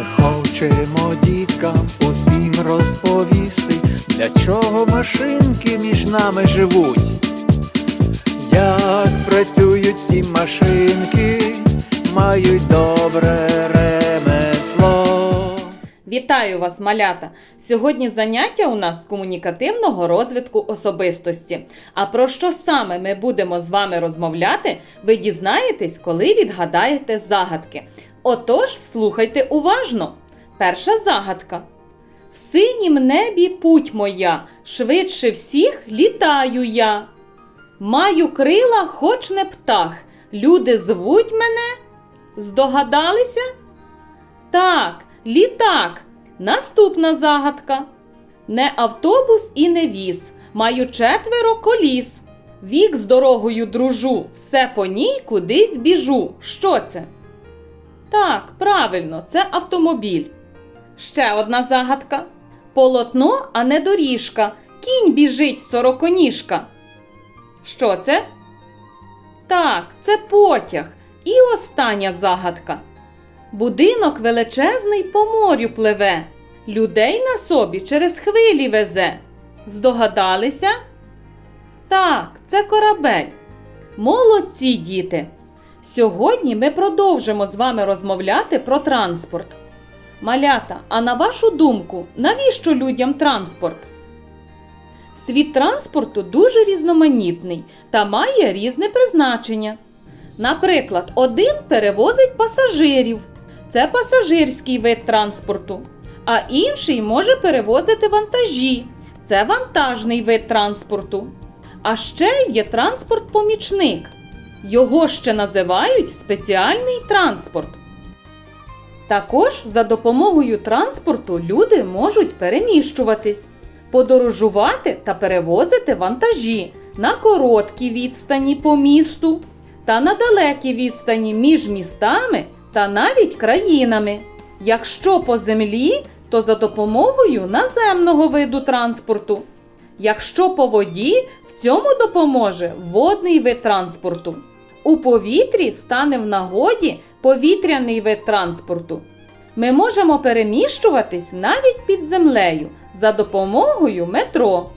Ми хочемо діткам усім розповісти, для чого машинки між нами живуть. Як працюють ті машинки, мають добре ремесло. Вітаю вас, малята! Сьогодні заняття у нас з комунікативного розвитку особистості. А про що саме ми будемо з вами розмовляти, ви дізнаєтесь, коли відгадаєте загадки. Отож, слухайте уважно. Перша загадка. В синім небі путь моя, швидше всіх літаю я. Маю крила, хоч не птах. Люди звуть мене. Здогадалися? Так, літак. Наступна загадка. Не автобус і не віз. Маю четверо коліс. Вік з дорогою дружу, все по ній кудись біжу. Що це? Так, правильно, це автомобіль. Ще одна загадка. Полотно, а не доріжка. Кінь біжить сороконіжка. Що це? Так, це потяг. І остання загадка. Будинок величезний по морю пливе, людей на собі через хвилі везе. Здогадалися? Так, це корабель. Молодці діти! Сьогодні ми продовжимо з вами розмовляти про транспорт. Малята, а на вашу думку, навіщо людям транспорт? Світ транспорту дуже різноманітний та має різне призначення. Наприклад, один перевозить пасажирів, це пасажирський вид транспорту, а інший може перевозити вантажі, це вантажний вид транспорту. А ще є транспорт-помічник. Його ще називають спеціальний транспорт. Також за допомогою транспорту люди можуть переміщуватись, подорожувати та перевозити вантажі на короткі відстані по місту та на далекі відстані між містами та навіть країнами. Якщо по землі, то за допомогою наземного виду транспорту. Якщо по воді, в цьому допоможе водний вид транспорту. У повітрі стане в нагоді повітряний вид транспорту. Ми можемо переміщуватись навіть під землею за допомогою метро.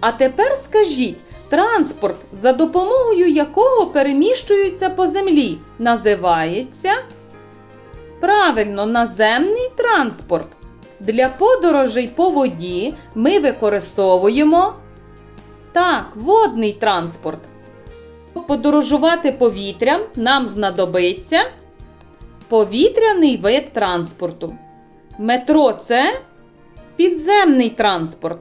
А тепер скажіть, транспорт, за допомогою якого переміщуються по землі, називається правильно наземний транспорт. Для подорожей по воді ми використовуємо так, водний транспорт. Подорожувати повітрям нам знадобиться повітряний вид транспорту. Метро це підземний транспорт.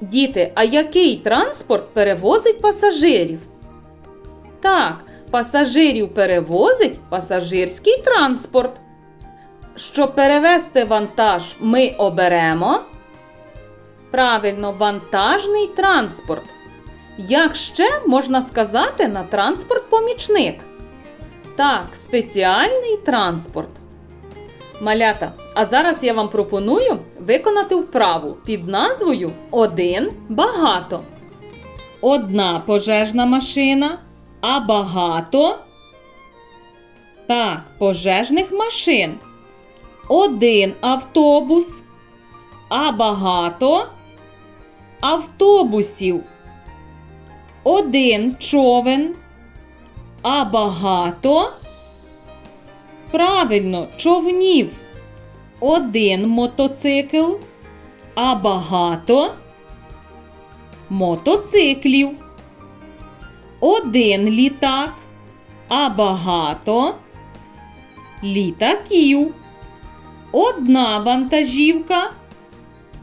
Діти, а який транспорт перевозить пасажирів? Так, пасажирів перевозить пасажирський транспорт. Щоб перевезти вантаж, ми оберемо. Правильно, вантажний транспорт. Як ще можна сказати на транспорт-помічник? Так, спеціальний транспорт. Малята, а зараз я вам пропоную виконати вправу під назвою Один багато. Одна пожежна машина, а багато. Так, пожежних машин. Один автобус, а багато автобусів. Один човен, а багато. Правильно, човнів. Один мотоцикл, а багато мотоциклів. Один літак, а багато літаків. Одна вантажівка,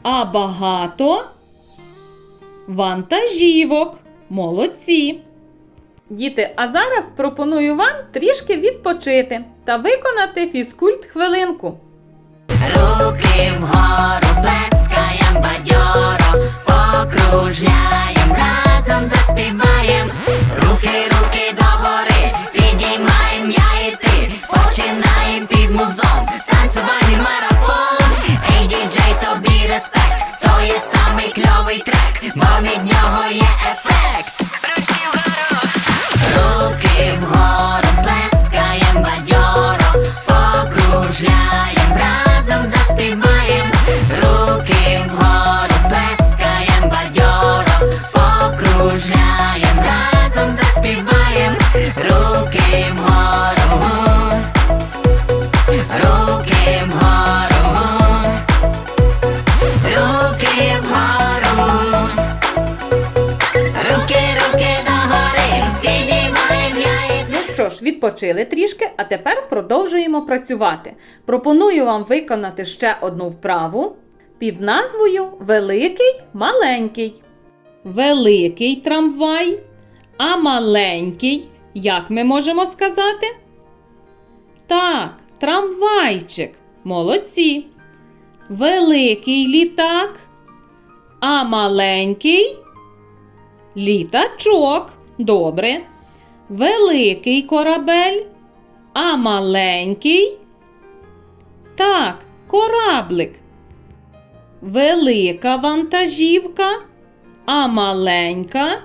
а багато вантажівок. Молодці! Діти, а зараз пропоную вам трішки відпочити та виконати фізкульт хвилинку. Руки респект, то є самий кльовий трек, бо від нього є ефект. Руки вгору, відпочили трішки, а тепер продовжуємо працювати. Пропоную вам виконати ще одну вправу під назвою Великий маленький. Великий трамвай, а маленький, як ми можемо сказати? Так, трамвайчик. Молодці. Великий літак, а маленький літачок. Добре. Великий корабель, а маленький. Так, кораблик. Велика вантажівка, а маленька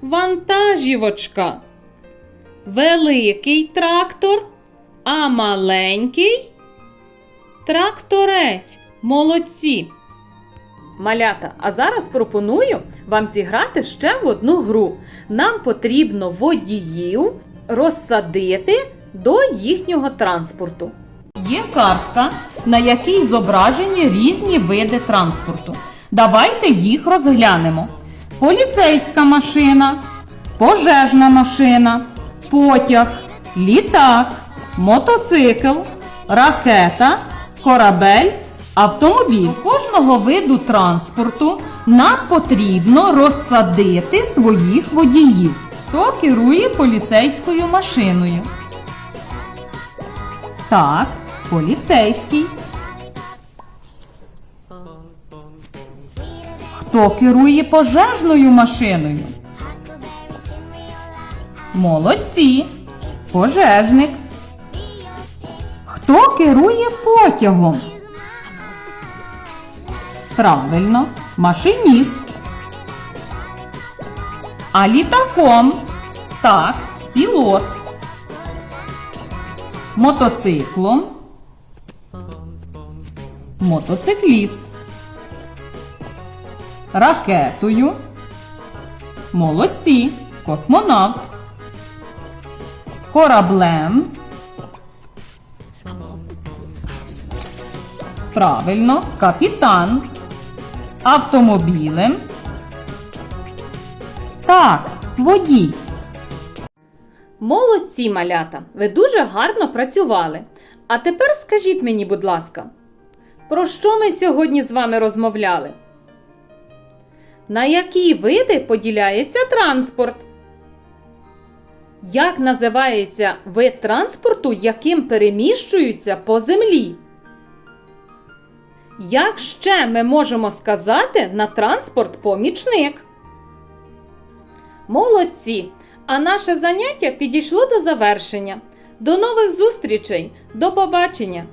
вантажівочка. Великий трактор, а маленький тракторець. Молодці. Малята, а зараз пропоную вам зіграти ще в одну гру. Нам потрібно водіїв розсадити до їхнього транспорту. Є картка, на якій зображені різні види транспорту. Давайте їх розглянемо. Поліцейська машина, пожежна машина, потяг, літак, мотоцикл, ракета, корабель, автомобіль. Кожного виду транспорту нам потрібно розсадити своїх водіїв. Хто керує поліцейською машиною? Так, поліцейський. Хто керує пожежною машиною? Молодці. Пожежник. Хто керує потягом? Правильно, машиніст. А літаком? Так, пілот. Мотоциклом. Мотоцикліст. Ракетою. Молодці. Космонавт. Кораблем. Правильно, капітан. Автомобілем. Так, водій. Молодці, малята! Ви дуже гарно працювали. А тепер скажіть мені, будь ласка, про що ми сьогодні з вами розмовляли? На які види поділяється транспорт? Як називається вид транспорту, яким переміщуються по землі? Як ще ми можемо сказати на транспорт помічник? Молодці! А наше заняття підійшло до завершення. До нових зустрічей! До побачення!